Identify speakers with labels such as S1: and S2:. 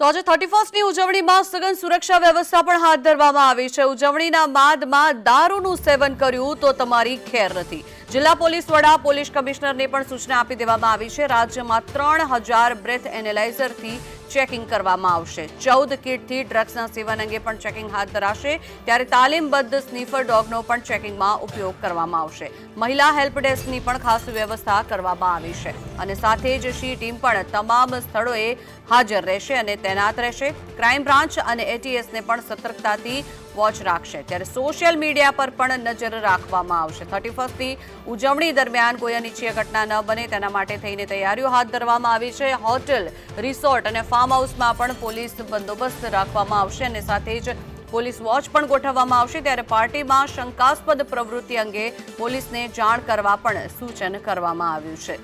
S1: તો આજે થર્ટી ફર્સ્ટની ઉજવણીમાં સઘન સુરક્ષા વ્યવસ્થા પણ હાથ ધરવામાં આવી છે. ઉજવણીના માદમાં દારૂનું સેવન કર્યું તો તમારી ખેર નથી. જિલ્લા પોલીસ વડા, પોલીસ કમિશનરને પણ સૂચના આપી દેવામાં આવી છે. રાજ્યમાં ત્રણ હજાર બ્રેથ એનેલાઇઝરથી ચેકિંગ કરવામાં આવશે. ચૌદ કીટથી ડ્રગ્સના સેવન અંગે પણ ચેકિંગ હાથ ધરાશે. ત્યારે તાલીમબદ્ધ સ્નીફર ડોગનો પણ ચેકિંગમાં ઉપયોગ કરવામાં આવશે. મહિલા હેલ્પ ડેસ્કની પણ ખાસ વ્યવસ્થા કરવામાં આવી છે. અને સાથે જ શી ટીમ પણ તમામ સ્થળોએ હાજર રહેશે અને તૈનાત રહેશે. ક્રાઇમ બ્રાન્ચ અને એટીએસને પણ સતર્કતાથી વોચ રાખશે. ત્યારે સોશિયલ મીડિયા પર પણ નજર રાખવામાં આવશે. થર્ટી ફર્સ્ટની ઉજવણી દરમિયાન કોઈ અનિચ્છીય ઘટના ન બને તેના માટે થઈને તૈયારીઓ હાથ ધરવામાં આવી છે. હોટેલ રિસોર્ટ અને ફાર્મ હાઉસમાં પણ પોલીસ બંદોબસ્ત રાખવામાં આવશે અને સાથે જ પોલીસ વોચ પણ ગોઠવવામાં આવશે. ત્યારે પાર્ટીમાં શંકાસ્પદ પ્રવૃત્તિ અંગે પોલીસને જાણ કરવા પણ સૂચન કરવામાં આવ્યું છે.